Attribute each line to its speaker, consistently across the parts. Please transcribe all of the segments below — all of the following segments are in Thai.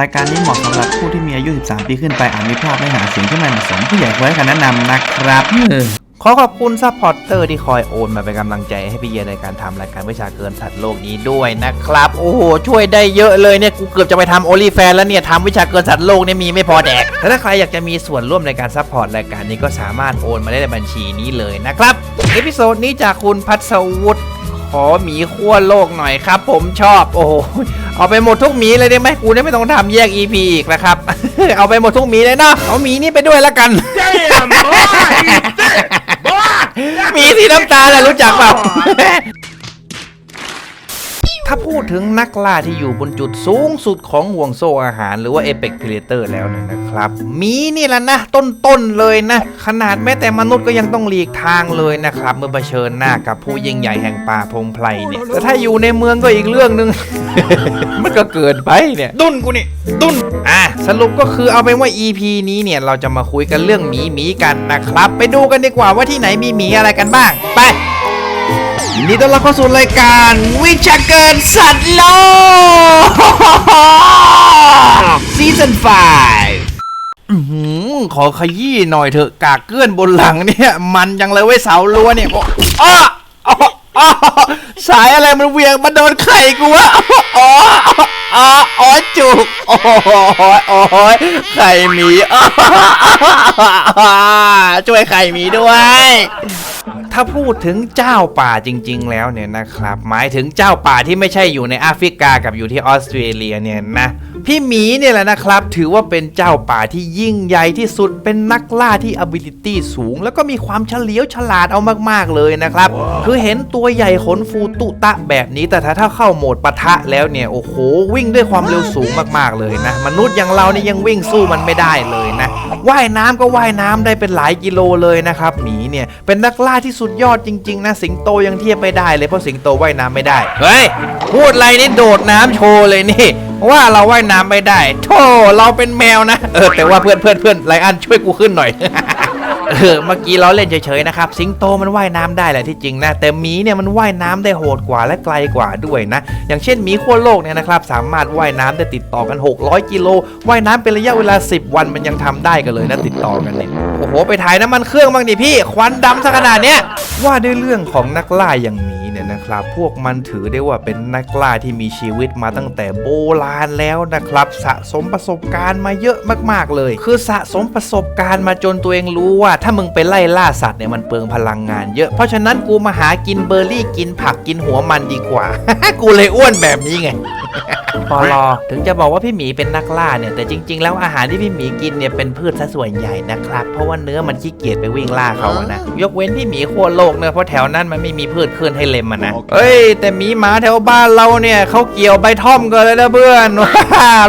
Speaker 1: รายการนี้เหมาะสำหรับผู้ที่มีอายุ 13 ปีขึ้นไปอาจมีภาพไม่หาเสียงที่ไม่เหมาะสมผู้ใหญ่ควรให้คำแนะนำนะครับ
Speaker 2: ขอขอบคุณซัพพอร์ตเตอร์ที่คอยโอนมาเป็นกำลังใจให้พี่เยในการทำรายการวิชาเกินสัตว์โลกนี้ด้วยนะครับ โอ้โห ช่วยได้เยอะเลยเนี่ย กูเกือบจะไปทำโอลีแฟนแล้วเนี่ยทำวิชาเกินสัตว์โลกเนี่ยมีไม่พอแดกแต่ถ้าใครอยากจะมีส่วนร่วมในการซัพพอร์ตรายการนี้ก็สามารถโอนมาได้ในบัญชีนี้เลยนะครับเอพิโซดนี้จากคุณพัศวุฒิขอหมีขั้วโลกหน่อยครับ ผมชอบโอ้โห เอาไปหมดทุกหมีเลยได้ไหมกูเนี่ยไม่ต้องทำแยก EP อีกนะครับ เอาไปหมดทุกหมีเลยเนาะเอาหมีนี่ไปด้วยแล้วกัน
Speaker 3: Damn, boy! He's thick! Boy!
Speaker 2: มีสีน้ำตาลน่ะรู้จักเปล่า ถ้าพูดถึงนักล่าที่อยู่บนจุดสูงสุดของห่วงโซ่อาหารหรือว่าเอเปกพ r เตอร์แล้วเนี่ยนะครับ มีนี่แหละนะ ต้นๆเลยนะ ขนาดแม้แต่มนุษย์ก็ยังต้องหลีกทางเลยนะครับ เมื่อเผชิญหน้ากับผู้ยิ่งใหญ่แห่งป่าพงไพรเนี่ยแต่ถ้าอยู่ในเมืองก็อีกเรื่องหนึ่ง มันก็เกินไปเนี่ย ดุนกูนี่ ดุนอะสรุปก็คือเอาเป็นว่า EP นี้เนี่ยเราจะมาคุยกันเรื่องหมีหมีกันนะครับ ไปดูกันดีกว่าว่าที่ไหนมีหมีอะไรกันบ้าง ไป ยินดีต้อนรับเข้าสู่รายการวิชาเกินสัตว์โลกซีซั่น5อื้อหือขอขยี้หน่อยเถอะกากเกื้อนบนหลังเนี่ย มันยังเลยไว้ยเสาลัวเนี่ยโอ้อ้ ออ้อสายอะไรมันเวียงมาโดนไข่กูวะอ๋ออ๋ออ๋อจุกโอ้ยโอ้ยไข่หมีอ้อช่วยไข่หมีด้วย ถ้าพูดถึงเจ้าป่าจริง ๆ แล้วเนี่ยนะครับ หมายถึงเจ้าป่าที่ไม่ใช่อยู่ในแอฟริกากับอยู่ที่ออสเตรเลียเนี่ยนะ พี่หมีเนี่ยแหละนะครับ ถือว่าเป็นเจ้าป่าที่ยิ่งใหญ่ที่สุดเป็นนักล่าที่ ability สูง แล้วก็มีความเฉลียวฉลาดเอามากๆเลยนะครับ คือเห็นตัวใหญ่ขนฟูตุตะแบบนี้ แต่ถ้าถ้าเข้าโหมดปะทะแล้วเนี่ย โอ้โห วิ่งด้วยความเร็วสูงมากๆเลยนะ มนุษย์อย่างเรานี่ยังวิ่งสู้มันไม่ได้เลยนะ ว่ายน้ำก็ว่ายน้ำได้เป็นหลายกิโลเลยนะครับหมีเนี่ยเป็นนักล่าที่สุดยอดจริง ๆ นะ สิงโตยังเทียบไม่ได้เลยเพราะสิงโตว่ายน้ำไม่ได้เฮ้ยพูดอะไรนี่โดดน้ำโชว์เลยนี่ว่าเราว่ายน้ำไม่ได้โธ่เราเป็นแมวนะ เออแต่ว่าเพื่อนเพื่อนเพื่อนไลอันช่วยกูขึ้นหน่อย เออเมื่อกี้เราเล่นเฉยๆนะครับ สิงโตมันว่ายน้ำได้แหละที่จริงนะ แต่หมีเนี่ยมันว่ายน้ำได้โหดกว่าและไกลกว่าด้วยนะ อย่างเช่นหมีขั้วโลกเนี่ยนะครับสามารถว่ายน้ำได้ติดต่อกัน 600 กิโลว่ายน้ำเป็นระยะเวลา 10 วันมันยังทำได้กันเลยนะติดต่อกันเนี่ยโอ้โหไปถ่ายน้ำมันเครื่องบ้างดิพี่ ควันดำซะขนาดเนี้ยว่าด้วยเรื่องของนักล่าอย่างหมี นี่ยนะครับ พวกมันถือได้ว่าเป็นนักล่าที่มีชีวิตมาตั้งแต่โบราณแล้วนะครับ สะสมประสบการณ์มาเยอะมาก ๆ เลย คือสะสมประสบการณ์มาจนตัวเองรู้ว่า ถ้ามึงไปไล่ล่าสัตว์เนี่ยมันเปลืองพลังงานเยอะ เพราะฉะนั้นกูมาหากินเบอร์รี่กินผักกินหัวมันดีกว่า กูเลยอ้วนแบบนี้ไงปอลอถึงจะบอกว่าพี่หมีเป็นนักล่าเนี่ย แต่จริง ๆ แล้วอาหารที่พี่หมีกินเนี่ยเป็นพืชซะส่วนใหญ่นะครับ เพราะว่าเนื้อมันขี้เกียจไปวิ่งล่าเขาอะนะ ยกเว้นพี่หมีขั้วโลกเนอะเพราะแถวนั้นมันไม่มีพืชขึ้นให้เล็มอะนะเฮ้ย แต่หมีหมาแถวบ้านเราเนี่ยเขาเกี่ยวใบท่อมกันเลยนะเพื่อน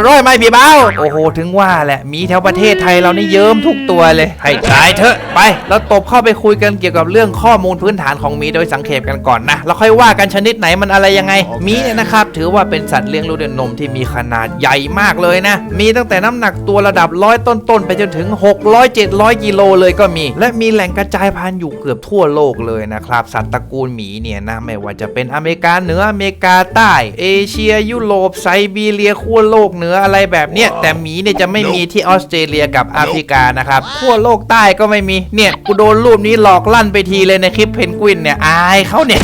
Speaker 2: ร้อยไหมพี่เบ้าโอ้โหถึงว่าแหละหมีแถวประเทศไทยเรานี่เยิ้มทุกตัวเลย ให้ตายเถอะไปแล้วตบเข้าไปคุยกันเกี่ยวกับเรื่องข้อมูลพื้นฐานของหมีโดยสังเขปกันก่อนนะแล้วค่อยว่ากันชนิดไหนมันอะไรยังไงหมีเนี่ยนะครับ ถือว่าเป็นสัตว์เลี้ยงลูกด้วยนมที่มีขนาดใหญ่มากเลยนะ มีตั้งแต่น้ำหนักตัวระดับร้อยต้นๆไปจนถึง 600 700กิโลเลยก็มี และมีแหล่งกระจายพันธุ์อยู่เกือบทั่วโลกเลยนะครับสัตว์ตระกูลหมีเนี่ยนะไม่ว่าจะเป็นอเมริกาเหนืออเมริกาใต้ เอเชียยุโรปไซบีเรียขั้วโลกเหนืออะไรแบบเนี้ยแต่หมีเนี่ยจะไม่มีที่ออสเตรเลียกับแอฟริกานะครับขั้วโลกใต้ก็ไม่มีเนี่ยกูโดนรูปนี้หลอกลั่นไปทีเลยในคลิปเพนกวินเนี่ยอายเขาเนี่ย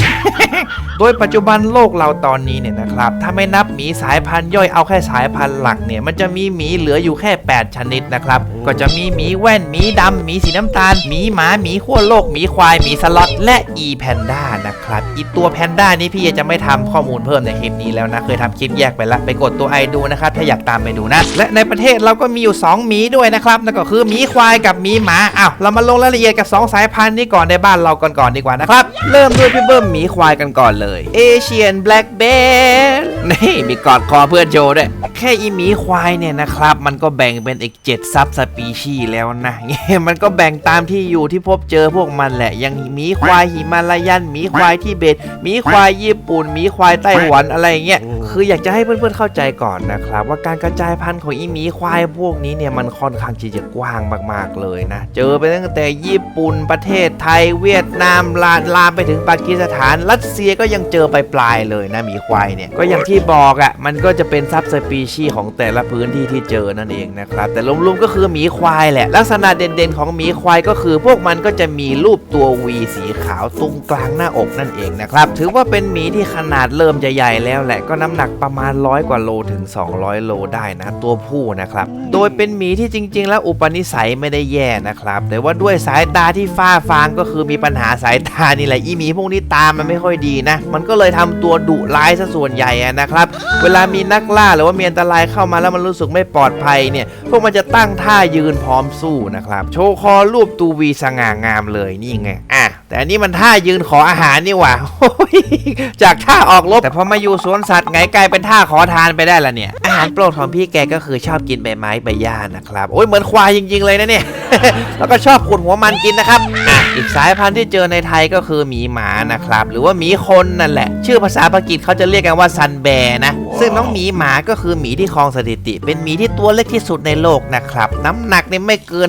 Speaker 2: โดยปัจจุบันโลกเราตอนนี้เนี่ยนะครับถ้าไม่นับหมีสายพันธุ์ย่อยเอาแค่สายพันธุ์หลักเนี่ยมันจะมีหมีเหลืออยู่แค่ 8 ชนิดนะครับก็จะมีหมีแว่นหมีดำหมีสีน้ำตาลหมีหมาหมีขั้วโลกหมีควายหมีสล็อตและอีแพนด้านะครับอีตัวแพนด้านี้พี่จะไม่ทำข้อมูลเพิ่มในคลิปนี้แล้วนะเคยทำคลิปแยกไปแล้วไปกดตัวไอดูนะครับถ้าอยากตามไปดูนะ และในประเทศเราก็มีอยู่ 2 หมีด้วยนะครับนั่นก็คือหมีควายกับหมีหมาอ้าวเรามาลงรายละเอียดกับ 2 สายพันธุ์นี้ก่อนในบ้านเราก่อนก่อนๆดีกว่านะครับ เริ่มด้วยพี่เบิ้มหมีควายกันก่อนเลยเอเชียนแบล็กเบนนี่มีกอดคอเพื่อนโชว์ด้วย แค่อีหมีควายเนี่ยนะครับ มันก็แบ่งเป็นอีก7ซับสปีชีแล้วนะมันก็แบ่งตามที่อยู่ที่พบเจอพวกมันแหละย่างหมีควายหิมาลายันหมีควายที่เบตหมีควายญี่ปุ่นหมีควายไต้หวันอะไรเงี้ยคืออยากจะให้เพื่อนๆเข้าใจก่อนนะครับ ว่าการกระจายพันธุ์ของอีหมีควายพวกนี้เนี่ยมันค่อนข้างที่จะกว้างมากๆเลยนะ เจอไปตั้งแต่ญี่ปุ่นประเทศไทยเวียดนามลาลามไปถึงปากีสถาน รัสเซียก็ยังเจอไปปลายเลยนะหมีควายเนี่ย ก็อย่างที่บอกอะ่ะมันก็จะเป็นซับสปีชีของแต่ละพื้นที่ที่เจอนั่นเองนะครับ แต่รวมๆก็คือหมีควายแหละ ลักษณะเด่นๆของหมีควายก็คือพวกมันก็จะมีรูปตัววีสีขาวตรงกลางหน้าอกนั่นเองนะครับ ถือว่าเป็นหมีที่ขนาดเริ่มจะใหญ่แล้วแหละ ก็น้ำหนักประมาณร้อยกว่าโลถึง 200 โลได้นะตัวผู้นะครับ โดยเป็นหมีที่จริง ๆ แล้วอุปนิสัยไม่ได้แย่นะครับ แต่ว่าด้วยสายตาที่ฟ้าฟางก็คือมีปัญหาสายตานี่แหละอีหมีพวกนี้ตามมันไม่ค่อยดีนะ มันก็เลยทำตัวดุร้ายซะส่วนใหญ่นะครับ เวลามีนักล่าหรือว่ามีอันตรายเข้ามาแล้วมันรู้สึกไม่ปลอดภัยเนี่ย พวกมันจะตั้งท่ายืนพร้อมสู้นะครับ โชว์คอรูปตูวีสง่างามเลยนี่ไง อะ แต่อันนี้มันท่ายืนขออาหารนี่หว่าจากท่าออกรบแต่พอมาอยู่สวนสัตว์ไงกลายเป็นท่าขอทานไปได้ละเนี่ยารโปรดของพี่แกก็คือชอบกินใบไม้ใบหญ้านะครับ โอ้ยเหมือนควายจริง ๆ เลยนะเนี่ย แล้วก็ชอบขุดหัวมันกินนะครับอะอีกสายพันธุ์ที่เจอในไทยก็คือหมีหมานะครับ หรือว่าหมีคนนั่นแหละ ชื่อภาษาปากีสเขาจะเรียกกันว่าซันแบร์นะ ซึ่งน้องหมีหมาก็คือหมีที่ครองสถิติ เป็นหมีที่ตัวเล็กที่สุดในโลกนะครับ น้ำหนักนี่ไม่เกิน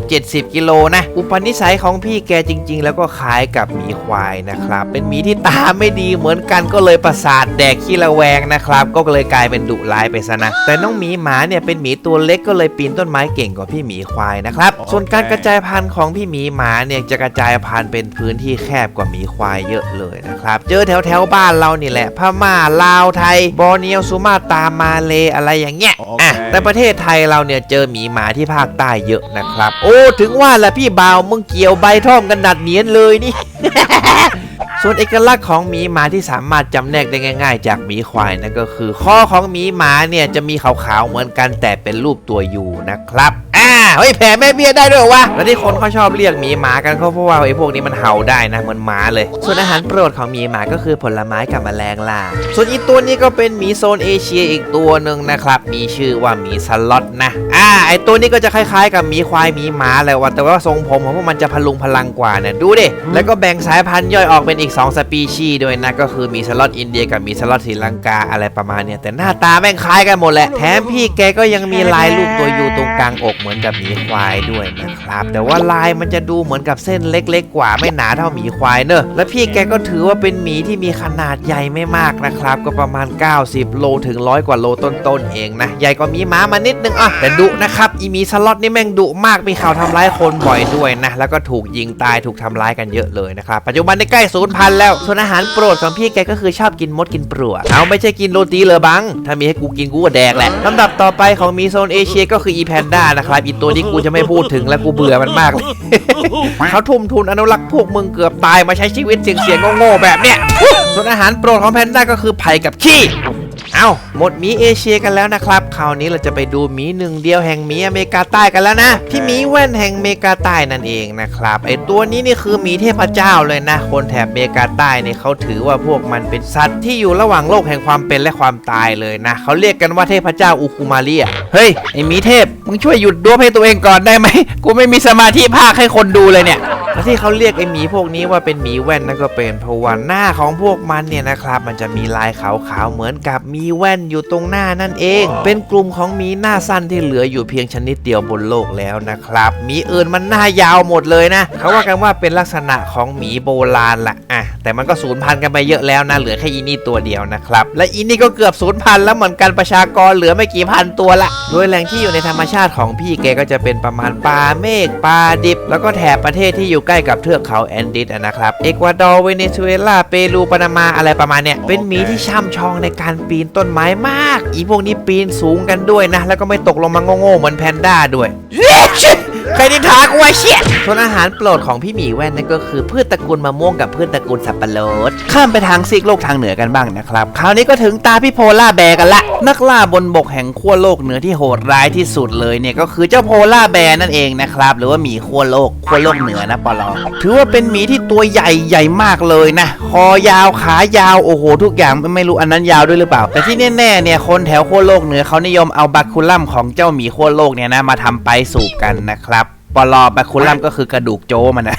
Speaker 2: 60-70 กิโลนะ อุปนิสัยของพี่แกจริง ๆ แล้วก็คล้ายกับหมีควายนะครับ เป็นหมีที่ตาไม่ดีเหมือนกันก็เลยประสาทแดกขี้ระแวงนะครับ ก็เลยกลายเป็นดุร้ายไปซะนะ แต่น้องหมีหมาเนี่ยเป็นหมีตัวเล็กก็เลยปีนต้นไม้เก่งกว่าพี่หมีควายนะครับ ส่วนการกระจายพันธุ์ของพี่หมีหมาเนี่ยจะกระจายพันธุ์เป็นพื้นที่แคบกว่าหมีควายเยอะเลยนะครับ เจอแถวแถวๆบ้านเรานี่แหละ พม่าลาวไทยบอร์เนียวสุมาตรามาเลอะไรอย่างเงี้ยอะแต่ประเทศไทยเราเนี่ยเจอหมีหมาที่ภาคใต้เยอะนะครับ โอ้ ถึงว่าแหละพี่บ่าวมึงเกี่ยวใบท่อมกันดัดเนียนเลยนี่ ส่วนเอกลักษณ์ของหมีหมาที่สามารถจำแนกได้ง่าย ๆ จากหมีควายนั่นก็คือ ข้อของหมีหมาเนี่ยจะมีขาวๆเหมือนกันแต่เป็นรูปตัวยูนะครับ เฮ้ยแผ่แม่เบี้ยได้ด้วยเหรอวะ แล้วที่คนเขาชอบเรียกหมีหมากันก็เพราะว่าไอ้พวกนี้มันเห่าได้นะเหมือนหมาเลย ส่วนอาหารโปรดของหมีหมาก็คือผลไม้กับแมลงล่าส่วนอีกตัวนี้ก็เป็นหมีโซนเอเชียอีกตัวหนึ่งนะครับ มีชื่อว่าหมีสล็อตนะ อ่า ไอตัวนี้ก็จะคล้ายๆ กับหมีควายหมีหมาเลยว่าแต่ว่าทรงผมของพวกมันจะพลุงพลังกว่าเนี่ยดูดิ แล้วก็แบ่งสายพันธุ์ย่อยออกเป็นอีก 2 สปีชีส์ด้วยนะ ก็คือหมีสล็อตอินเดียกับหมีสล็อตศรีลังกาอะไรประมาณเนี่ยแต่หน้าตาแม่งคล้ายกันหมดแหละ แถมพี่แกก็ยังมีลายรูปตัวยูตรงกลางอกเหมือนกับหมีควายด้วยนะครับ แต่ว่าลายมันจะดูเหมือนกับเส้นเล็ก ๆ กว่าไม่หนาเท่าหมีควายเนอะและพี่แกก็ถือว่าเป็นหมีที่มีขนาดใหญ่ไม่มากนะครับ ก็ประมาณ 90 โลถึงร้อยกว่าโลต้นๆเองนะใหญ่กว่าหมีหมามานิดนึงอะแต่ดุนะครับอีหมีสล็อตนี่แม่งดุมากมีข่าวทำร้ายคนบ่อยด้วยนะแล้วก็ถูกยิงตายถูกทำร้ายกันเยอะเลยนะครับปัจจุบันได้ใกล้ศูนย์พันแล้วส่วนอาหารโปรดของพี่แกก็คือชอบกินมดกินปลวกเอาไม่ใช่กินโรตีเลยบังถ้ามีให้กูกินกูก็แดกแหละลำดับต่อไปของมีโซนเอเชียก็คืออีแพนด้านะครับอีตัวนี้กูจะไม่พูดถึงแล้วกูเบื่อมันมากเลย เขาทุ่มทุนอนุรักษ์พวกมึงเกือบตายมาใช้ชีวิตเสี่ยงๆโง่ๆแบบเนี้ยส่วนอาหารโปรดของแพนด้าก็คือไผ่กับขี้ เอาหมดหมีเอเชียกันแล้วนะครับคราวนี้เราจะไปดูหมีหนึ่งเดียวแห่งหมีอเมริกาใต้กันแล้วนะพี่หมีแว่นแห่งอเมริกาใต้นั่นเองนะครับไอตัวนี้นี่คือหมีเทพเจ้าเลยนะ คนแถบอเมริกาใต้เนี่ยเขาถือว่าพวกมันเป็นสัตว์ที่อยู่ระหว่างโลกแห่งความเป็นและความตายเลยนะเขาเรียกกันว่าเทพเจ้าอุคุมาเรียเฮ้ยไอหมีเทพมึงช่วยหยุดดวบให้ตัวเองก่อนได้ไหมกูไม่มีสมาธิภาคให้คนดูเลยเนี่ยและที่เขาเรียกไอหมีพวกนี้ว่าเป็นหมีแว่นนั่นก็เป็นเพราะว่าหน้าของพวกมันเนี่ยนะครับมันจะมีลายขาวๆเหมือนกับมีแว่นอยู่ตรงหน้านั่นเอง เป็นกลุ่มของหมีหน้าสั้นที่เหลืออยู่เพียงชนิดเดียวบนโลกแล้วนะครับหมีอื่นมันหน้ายาวหมดเลยนะเขาว่ากันว่าเป็นลักษณะของหมีโบราณละอะแต่มันก็สูญพันธุ์กันไปเยอะแล้วนะเหลือแค่อีนี่ตัวเดียวนะครับและอีนี่ก็เกือบสูญพันธุ์แล้วเหมือนกันประชากรเหลือไม่กี่พันตัวละ โดยแหล่งที่อยู่ในธรรมชาติของพี่แกก็จะเป็นประมาณป่าเมฆป่าดิบ แล้วก็แถบประเทศที่อยู่ใกล้กับเทือกเขาแอนดีสอะนะครับเอกวาดอร์เวเนซุเอลาเปรูปานามาอะไรประมาณเนี้ยเป็นหมีที่ช่ำชองในการปีนต้น้นไม้มาก อีพวกนี้ปีนสูงกันด้วยนะ แล้วก็ไม่ตกลงมาโง่ๆเหมือนแพนด้าด้วย ครนินทากูวะเชี่ยส่วนอาหารโปรดของพี่หมีแว่นนั่นก็คือพืชตระกูลมะม่วงกับพืชตระกูลสับปะรด ข้ามไปทางซีกโลกทางเหนือกันบ้างนะครับ คราวนี้ก็ถึงตาพี่โพล่าแบร์กันละ นักล่าบนบกแห่งขั้วโลกเหนือที่โหดร้ายที่สุดเลยเนี่ยก็คือเจ้าโพล่าแบร์นั่นเองนะครับ หรือว่าหมีขั้วโลกขั้วโลกเหนือนะปลอถือว่าเป็นหมีที่ตัวใหญ่ใหญ่มากเลยนะ คอยาวขายาวโอ้โหทุกอย่างไม่รู้อันนั้นยาวด้วยหรือเปล่า แต่ที่แน่ๆเนี่ยคนแถวขั้วโลกเหนือเขานิยมเอาบัคคูลัมของเจ้าหมีขั้วโลกเนี่ยนะมาทำไปสูบกันนะครับ ปลอบาคูลัมก็คือกระดูกโจมันนะ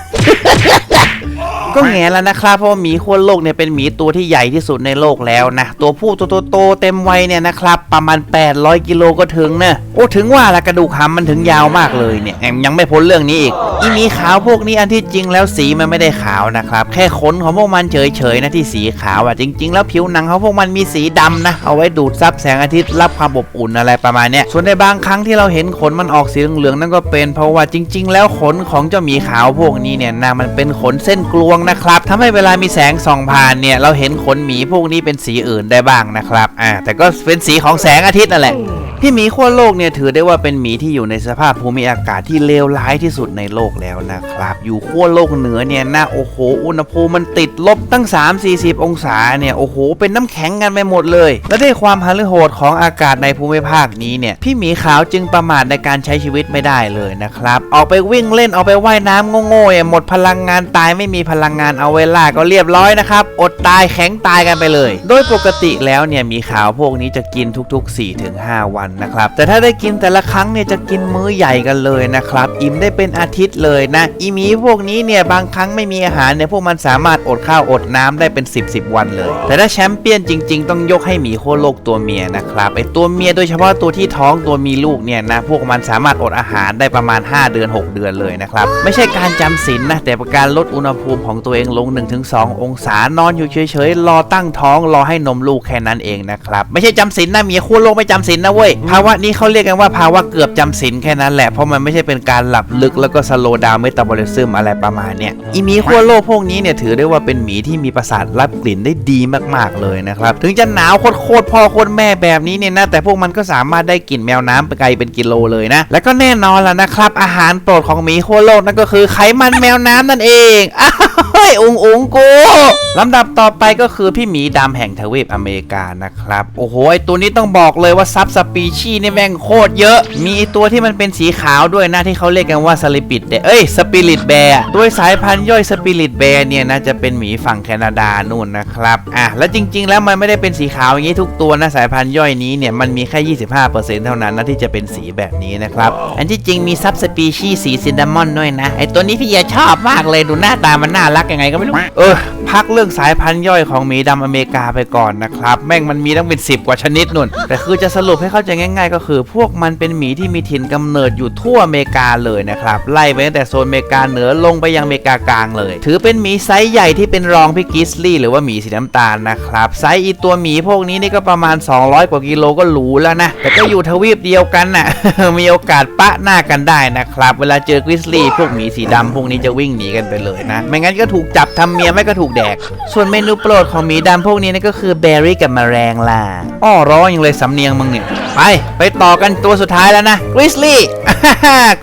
Speaker 1: ก็แง่แล้วนะครับเพราะว่าหมีขั้วโลกเนี่ยเป็นหมีตัวที่ใหญ่ที่สุดในโลกแล้วนะ ตัวผู้ตัวโตเต็มวัยเนี่ยนะครับ ประมาณ 800 กิโลก็ถึงนะโอ้ถึงว่าละกระดูกหำมันถึงยาวมากเลยเนี่ยแอมยังไม่พ้นเรื่องนี้อีกอีหมีขาวพวกนี้อันที่จริงแล้วสีมันไม่ได้ขาวนะครับ แค่ขนของพวกมันเฉยๆนะที่สีขาวอะจริง ๆ แล้วผิวหนังของพวกมันมีสีดำนะเอาไว้ดูดซับแสงอาทิตย์รับความอบอุ่นอะไรประมาณเนี้ยส่วนในบางครั้งที่เราเห็นขนมันออกสีเหลืองๆนั่นก็เป็นเพราะว่าจริง ๆ แล้วขนของเจ้าหมีขาวพวกนี้เนี่ยนะมันเป็นขนเส้นกลวงนะครับทำให้เวลามีแสงส่องผ่านเนี่ย เราเห็นขนหมีพวกนี้เป็นสีอื่นได้บ้างนะครับ อ่า แต่ก็เป็นสีของแสงอาทิตย์นั่นแหละ พี่หมีขั้วโลกเนี่ยถือได้ว่าเป็นหมีที่อยู่ในสภาพภูมิอากาศที่เลวร้ายที่สุดในโลกแล้วนะครับ อยู่ขั้วโลกเหนือเนี่ยนะโอ้โห อุณหภูมิมันติดลบตั้ง 3-40 องศาเนี่ย โอ้โห เป็นน้ำแข็งกันไปหมดเลย และด้วยความหฤโหดของอากาศในภูมิภาคนี้เนี่ย พี่หมีขาวจึงประมาทในการใช้ชีวิตไม่ได้เลยนะครับ ออกไปวิ่งเล่น ออกไปว่ายน้ำโง่ๆเนี่ยหมดพลังงานตายไม่มีพลังงานเอาเวลาก็เรียบร้อยนะครับ อดตายแข็งตายกันไปเลย โดยปกติแล้วเนี่ยมีขาวพวกนี้จะกินทุก ๆ 4-5 วันนะครับ แต่ถ้าได้กินแต่ละครั้งเนี่ยจะกินมื้อใหญ่กันเลยนะครับ อิ่มได้เป็นอาทิตย์เลยนะ อีหมีพวกนี้เนี่ยบางครั้งไม่มีอาหารเนี่ยพวกมันสามารถอดข้าวอดน้ำได้เป็น 10บสวันเลย แต่ถ้าแชมเปี้ยนจริง ๆ ต้องยกให้หมีโคโลกตัวเมียนะครับไอตัวเมียโดยเฉพาะตัวที่ท้องตัวมีลูกเนี่ยนะพวกมันสามารถอดอาหารได้ประมาณ 5 เดือน 6 เดือนเลยนะครับไม่ใช่การจำศีลนะแต่การลดอุณหภูมิของตัวเองลง 1-2 องศานอนอยู่เฉยๆ รอตั้งท้องรอให้นมลูกแค่นั้นเองนะครับ ไม่ใช่จำศีลนะเมียขั้วโลกไม่จำศีลนะเว้ยภาวะนี้เขาเรียกกันว่าภาวะเกือบจำศีลแค่นั้นแหละเพราะมันไม่ใช่เป็นการหลับลึกแล้วก็สโลดาวเมตาบอลิซึมอะไรประมาณเนี้ยอีหมีขั้วโลกพวกนี้เนี่ยถือได้ว่าเป็นหมีที่มีประสาทรับกลิ่นได้ดีมากๆเลยนะครับถึงจะหนาวโคตรๆพ่อโคตรแม่แบบนี้เนี่ยนะแต่พวกมันก็สามารถได้กลิ่นแมวน้ำไปไกลเป็นกิโลเลยนะแล้วก็แน่นอนแล้วนะครับอาหารโปรดของหมีขั้วโลกนั่นก็คือไขมันแมวน้ำนั่นเอง อ้าวเฮ้ยอุงค์กูลำดับต่อไปก็คือพี่หมีดำแห่งทวีปอเมริกานะครับ โอ้โหไอตัวนี้ต้องบอกเลยว่าซับสปีชีนี่แม่งโคตรเยอะ มีไอตัวที่มันเป็นสีขาวด้วยนะที่เขาเรียกกันว่าสลิปิดเอ้ยสปิริตแบร์โดยสายพันธุ์ย่อยสปิริตแบร์เนี่ยนะจะเป็นหมีฝั่งแคนาดานู่นนะครับอะแล้วจริง ๆ แล้วมันไม่ได้เป็นสีขาวอย่างนี้ทุกตัวนะสายพันธุ์ย่อยนี้เนี่ยมันมีแค่ 25%เท่านั้นนะที่จะเป็นสีแบบนี้นะครับอันที่จริงมีซับสปีชีสีซินนามอนด้วยนะไอตัวนี้พี่เอชอบมากเลยดูหน้าตามันน่ารักยังไงก็ไม่รู้เออพักเรื่องสายพันธุ์ย่อยของหมีดำอเมริกาไปก่อนนะครับ แม่งมันมีตั้งเป็น 10 กว่าชนิดนุ่น แต่คือจะสรุปให้เข้าใจง่าย ๆ ก็คือ พวกมันเป็นหมีที่มีถิ่นกำเนิดอยู่ทั่วอเมริกาเลยนะครับ ไล่ไปตั้งแต่โซนอเมริกาเหนือลงไปยังอเมริกากลางเลย ถือเป็นหมีไซส์ใหญ่ที่เป็นรองพี่กิสลี่หรือว่าหมีสีน้ำตาลนะครับ ไซส์อีตัวหมีพวกนี้นี่ก็ประมาณ 200 กว่ากิโลก็หรูแล้วนะ แต่ก็อยู่ทวีปเดียวกันน่ะ มีโอกาสปะหน้ากันได้นะครับ เวลาเจอกริสลี่พวกหมีสีดำพวกนี้จะวิ่งหนีกันไปเลยนะ ไม่งั้นก็ถูกจับทำเมียไม่ก็ถูกแดกส่วนเมนูโปรดของหมีดำพวกนี้นี่ก็คือเบอร์รี่กับแมลงล่ะอ้อร้อยังเลยสำเนียงมึงเนี่ย ไป ไปต่อกันตัวสุดท้ายแล้วนะกริสลี่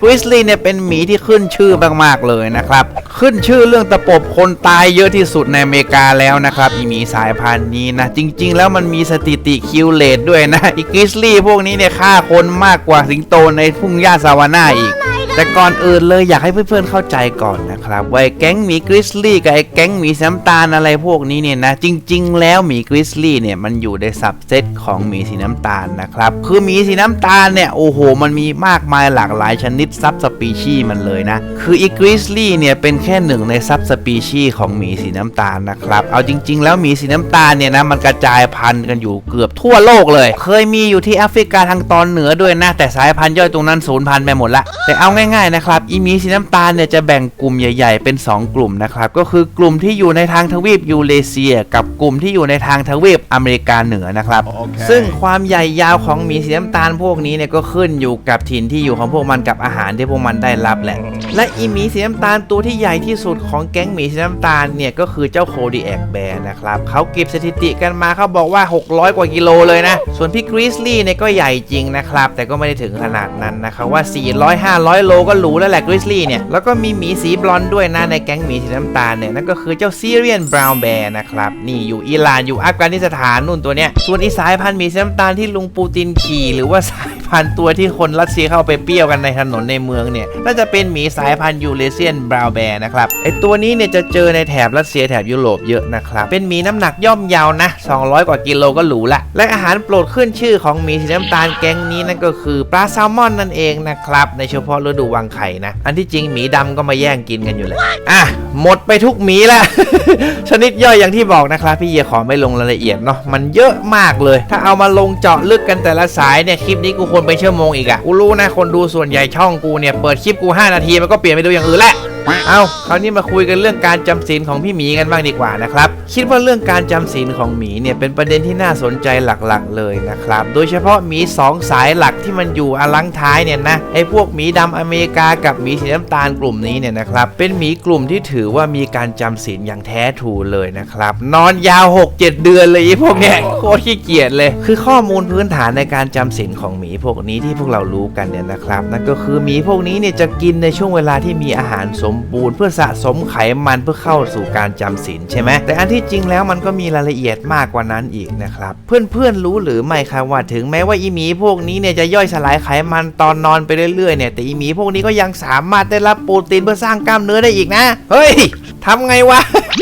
Speaker 1: กริสลี่เนี่ยเป็นหมีที่ขึ้นชื่อมากๆเลยนะครับ ขึ้นชื่อเรื่องตะปบคนตายเยอะที่สุดในอเมริกาแล้วนะครับอีหมีสายพันธุ์นี้นะ จริง ๆ แล้วมันมีสถิติคิวเลตด้วยนะอีกริสลี่พวกนี้เนี่ยฆ่าคนมากกว่าสิงโตในทุ่งหญ้าซาวาน่าอีก แต่ก่อนอื่นเลยอยากให้เพื่อนๆเข้าใจก่อนนะครับว่าไอ้แก๊งหมีกริสลี่กับไอ้แก๊งหมีสีน้ำตาลอะไรพวกนี้เนี่ยนะจริง ๆ แล้วหมีกริสลี่เนี่ยมันอยู่ในสับเซตของหมีสีน้ำตาลนะครับคือหมีสีน้ำตาลเนี่ยโอ้โห มันมีมากมายหลากหลายชนิดซับสปีชีส์มันเลยนะคืออีกริสลี่เนี่ยเป็นแค่หนึ่งในซับสปีชีส์ของหมีสีน้ำตาลนะครับเอาจริง ๆ แล้วหมีสีน้ำตาลเนี่ยนะมันกระจายพันธุ์กันอยู่เกือบทั่วโลกเลย เคยมีอยู่ที่แอฟริกาทางตอนเหนือด้วยนะแต่สายพันธุ์ย่อยตรงนั้นสูญพันธุ์ไปหมดละแต่เอาง่ายๆนะครับอีหมีสีน้ำตาลเนี่ยจะแบ่งกลุ่มใหญ่ ๆ เป็น 2 กลุ่มนะครับ ก็คือกลุ่มที่อยู่ในทางทวีปยูเรเซีย กับกลุ่มที่อยู่ในทางทวีปอเมริกาเหนือนะครับ
Speaker 3: โอเค
Speaker 1: ซึ่งความใหญ่ยาวของหมีสีน้ำตาลพวกนี้เนี่ยก็ขึ้นอยู่กับถิ่นที่อยู่ของพวกมันกับอาหารที่พวกมันได้รับแหละ และอีหมีสีน้ำตาลตัวที่ใหญ่ที่สุดของแก๊งหมีสีน้ำตาลเนี่ยก็คือเจ้าโคดีแอกแบร์นะครับเขาเก็บสถิติกันมาเขาบอกว่า 600 กว่ากิโลเลยนะส่วนพี่กริสลี่เนี่ยก็ใหญ่จริงนะครับแต่ก็ไม่ได้ถึงขนาดนั้นนะครับว่า 400-500โลก็หรูแล้วแหละกริสลี่เนี่ย แล้วก็มีหมีสีบลอนด์ด้วยนะในแก๊งหมีสีน้ำตาลเนี่ย นั่นก็คือเจ้าซีเรียนบราวน์แบร์นะครับ นี่อยู่อิหร่านอยู่อัฟกานิสถานนู่นตัวเนี้ย ส่วนอีสายพันธุ์หมีสีน้ำตาลที่ลุงปูตินขี่หรือว่าสายพันธุ์ตัวที่คนรัสเซียเข้าไปเปรี้ยวกันในถนนในเมืองเนี่ย น่าจะเป็นหมีสายพันธุ์ยูเรเซียนบราวน์แบร์นะครับ ไอตัวนี้เนี่ยจะเจอในแถบรัสเซียแถบยุโรปเยอะนะครับ เป็นหมีน้ำหนักย่อมเยาวนะ 200 กว่ากิโลก็หรูละ และอาหารโปรดขึ้นชื่อของหมีสีน้ำตาลแก๊งนี้นั่นก็คือปลาแซลมอนนั่นเองนะครับ ในเฉพาะฤ
Speaker 2: ดูวางไข่นะ อันที่จริงหมีดำก็มาแย่งกินกันอยู่เลยอะหมดไปทุกหมีแล้วชนิดย่อยอย่างที่บอกนะครับ พี่เยขอไม่ลงรายละเอียดเนาะมันเยอะมากเลย ถ้าเอามาลงเจาะลึกกันแต่ละสายเนี่ยคลิปนี้กูควรไปชั่วโมงอีกอะกูรู้นะคนดูส่วนใหญ่ช่องกูเนี่ยเปิดคลิปกู 5 นาทีมันก็เปลี่ยนไปดูอย่างอื่นแหละ เอาคราวนี้มาคุยกันเรื่องการจำศีลของพี่หมีกันบ้างดีกว่านะครับ คิดว่าเรื่องการจำศีลของหมีเนี่ยเป็นประเด็นที่น่าสนใจหลักๆ เลยนะครับ โดยเฉพาะหมีสองสายหลักที่มันอยู่อลังท้ายเนี่ยนะไอ้พวกหมีดำอเมริกากับหมีสีน้ำตาลกลุ่มนี้เนี่ยนะครับ เป็นหมีกลุ่มที่ถือว่ามีการจำศีลอย่างแท้ทูเลยนะครับ นอนยาว 6-7 เดือนเลยพวกเนี้ยโคตรขี้เกียจเลย คือข้อมูลพื้นฐานในการจำศีลของหมีพวกนี้ที่พวกเรารู้กันเนี่ยนะครับ นั่นก็คือหมีพวกนี้เนี่ยจะกินในช่วงเวลาที่มีอาหารสมบูรณ์เพื่อสะสมไขมันเพื่อเข้าสู่การจำศีลใช่ไหมแต่อันที่จริงแล้วมันก็มีรายละเอียดมากกว่านั้นอีกนะครับ เพื่อนๆรู้หรือไม่ครับว่าถึงแม้ว่าอีหมีพวกนี้เนี่ยจะย่อยสลายไขมันตอนนอนไปเรื่อยๆเนี่ยแต่อีหมีพวกนี้ก็ยังสามารถได้รับโปรตีนเพื่อสร้างกล้ามเนื้อได้อีกนะเฮ้ยทำไงวะ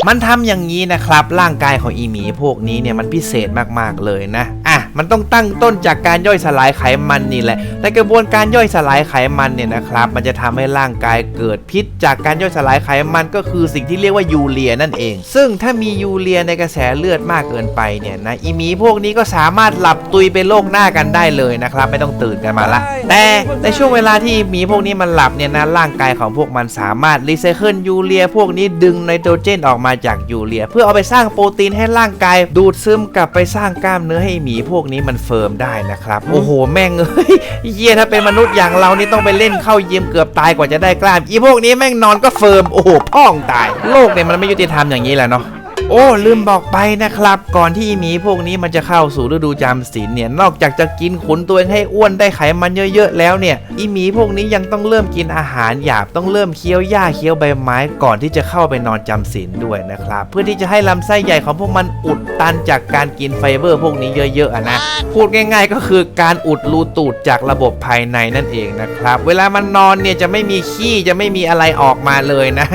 Speaker 2: มันทำอย่างนี้นะครับร่างกายของอีหมีพวกนี้เนี่ยมันพิเศษมากๆเลยนะ อะมันต้องตั้งต้นจากการย่อยสลายไขมันนี่แหละแต่กระบวนการย่อยสลายไขมันเนี่ยนะครับ มันจะทำให้ร่างกายเกิดพิษ จากการย่อยสลายไขมันก็คือสิ่งที่เรียกว่ายูเรียนั่นเอง ซึ่งถ้ามียูเรียในกระแสเลือดมากเกินไปเนี่ยนะอีหมีพวกนี้ก็สามารถหลับตุยไปโลกหน้ากันได้เลยนะครับ ไม่ต้องตื่นกันมาละ แต่ในช่วงเวลาที่หมีพวกนี้มันหลับเนี่ยนะร่างกายของพวกมันสามารถรีไซเคิลยูเรีย พวกนี้ดึงไนโตรเจนออกมาจากยูเรีย เพื่อเอาไปสร้างโปรตีนให้ร่างกายดูดซึมกลับไปสร้างกล้ามเนื้อให้หมีพวกนี้มันเฟิร์มได้นะครับ โอ้โห แม่งเอ้ยเยี่ยถ้าเป็นมนุษย์อย่างเรานี่ต้องไปเล่นเข้ายิมเกือบตายกว่าจะได้กล้ามอีพวกนี้แม่งนอนก็เฟิร์มโอ้โหพ่องตาย โลกเนี่ยมันไม่ยุติธรรมอย่างนี้แหละเนาะ โอ้ลืมบอกไปนะครับ ก่อนที่หมีพวกนี้มันจะเข้าสู่ฤดูจำศีลเนี่ยนอกจากจะกินขุนตัวเองให้อ้วนได้ไขมันเยอะๆแล้วเนี่ยอีหมีพวกนี้ยังต้องเริ่มกินอาหารหยาบต้องเริ่มเคี้ยวหญ้าเคี้ยวใบไม้ก่อนที่จะเข้าไปนอนจำศีลด้วยนะครับ เพื่อที่จะให้ลำไส้ใหญ่ของพวกมันอุดตันจากการกินไฟเบอร์พวกนี้เยอะๆนะพูดง่าย ๆ ก็คือการอุดรูตูดจากระบบภายในนั่นเองนะครับ เวลามันนอนเนี่ยจะไม่มีขี้จะไม่มีอะไรออกมาเลยนะ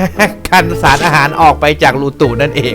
Speaker 2: กันสารอาหารออกไปจากรูตูดนั่นเอง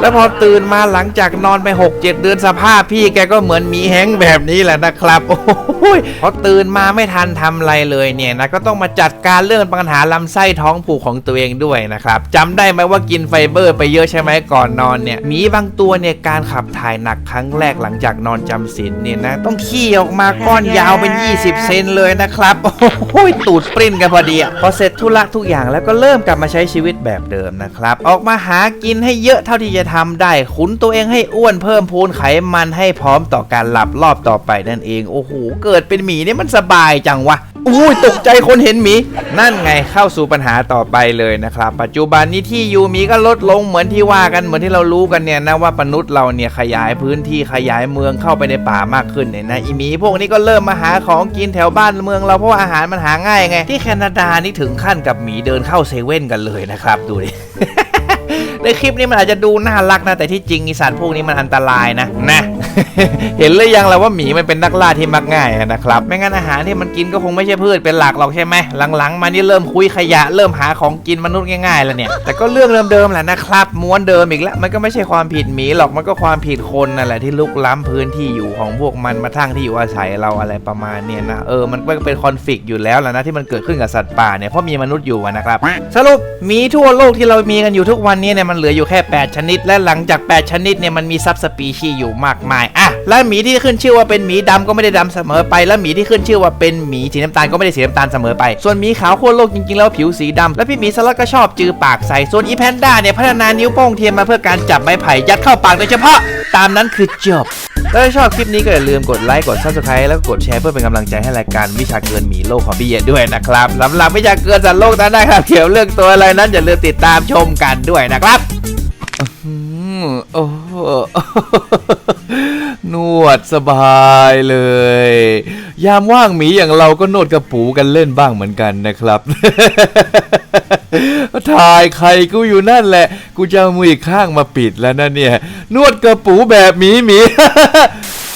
Speaker 2: แล้วพอตื่นมาหลังจากนอนไป 6 7 เดือนสภาพพี่แกก็เหมือนหมีแห้งแบบนี้แหละนะครับ โอ้ยพอตื่นมาไม่ทันทำอะไรเลยเนี่ยนะก็ต้องมาจัดการเรื่องปัญหาลำไส้ท้องผูกของตัวเองด้วยนะครับจำได้ไหมว่ากินไฟเบอร์ไปเยอะใช่ไหมก่อนนอนเนี่ยหมีบางตัวเนี่ยการขับถ่ายหนักครั้งแรกหลังจากนอนจำศีลเนี่ยนะต้องขี้ออกมาก้อนยาวเป็น 20 เซนเลยนะครับ โอ้ยตูดปริ้นกันพอดีอะพอเสร็จธุระทุกอย่างแล้วก็เริ่มกลับมาใช้ชีวิตแบบเดิมนะครับออกมาหากินให้เยอะเท่าที่จะทำได้ขุนตัวเองให้อ้วนเพิ่มพูนไขมันให้พร้อมต่อการหลับรอบต่อไปนั่นเอง โอ้โห เกิดเป็นหมีนี่มันสบายจังวะอุ้ยตกใจคนเห็นหมี นั่นไงเข้าสู่ปัญหาต่อไปเลยนะครับ ปัจจุบันนี้ที่อยู่หมีก็ลดลงเหมือนที่ว่ากันเหมือนที่เรารู้กันเนี่ยนะว่ามนุษย์เราเนี่ยขยายพื้นที่ขยายเมืองเข้าไปในป่ามากขึ้นเนี่ยนะอีหมีพวกนี้ก็เริ่มมาหาของกินแถวบ้านเมืองเราเพราะว่าอาหารมันหาง่ายไง ที่แคนาดานี่ถึงขั้นกับหมีเดินเข้าเซเว่นกันเลยนะครับดูดิ ในคลิปนี้มันอาจจะดูน่ารักนะ แต่ที่จริงอีสานพวกนี้มันอันตรายนะนะ เห็นหรือยังล่ะว่าหมีมันเป็นนักล่าที่มักง่ายนะครับ ไม่งั้นอาหารที่มันกินก็คงไม่ใช่พืชเป็นหลักหรอกใช่ไหมหลังๆมานี่เริ่มคุยขยะเริ่มหาของกินมนุษย์ง่ายๆแล้วเนี่ยแต่ก็เรื่องเดิมๆแหละนะครับม้วนเดิมอีกแล้วมันก็ไม่ใช่ความผิดหมีหรอกมันก็ความผิดคนนั่นแหละที่ลุกล้ำพื้นที่อยู่ของพวกมันมาทั้งที่อยู่อาศัยเราอะไรประมาณเนี่ยนะเออมันก็เป็นคอนฟ lict อยู่แล้วแหละนะที่มันเกิดขึ้นกับสัตว์ป่าเนี่ยเพราะมีมนุษย์อยู่นะครับสรุปหมีทั่วโลกที่เรามีกันอยู่ทุกวันนี้เนี่ยมันเหลืออยู่แค่ 8 ชนิด และหลังจาก 8 ชนิดเนี่ยมันมีซับสปีชีส์อยู่มากมายอะและหมีที่ขึ้นชื่อว่าเป็นหมีดำก็ไม่ได้ดำเสมอไป และหมีที่ขึ้นชื่อว่าเป็นหมีสีน้ำตาลก็ไม่ได้สีน้ำตาลเสมอไป ส่วนหมีขาวขั้วโลกจริงๆแล้วผิวสีดำและพี่หมีสลักก็ชอบจือปากใส่ส่วนอีแพนด้าเนี่ยพัฒนานิ้วโป้งเทียมมาเพื่อการจับไม้ไผ่ยัดเข้าปากโดยเฉพาะ ตามนั้นคือจบ ถ้าชอบคลิปนี้ก็อย่าลืมกดไลค์กด subscribe แล้วก็กดแชร์เพื่อเป็นกำลังใจให้รายการวิชาเกินหมีโลกของพี่เยด้วยนะครับสำหรับวิชาเกินสัตว์โลกนั้นนะครับเกี่ยวเรื่องตัวอะไรนั้นอย่าลืมติดตามชมกันด้วยนะครับโอ้นวดสบายเลย ยามว่างหมีอย่างเราก็นวดกระปูกันเล่นบ้างเหมือนกันนะครับ ถ่ายใครกูอยู่นั่นแหละ กูจะเอามืออีกข้างมาปิดแล้วนะเนี่ย นวดกระปูแบบหมีหมี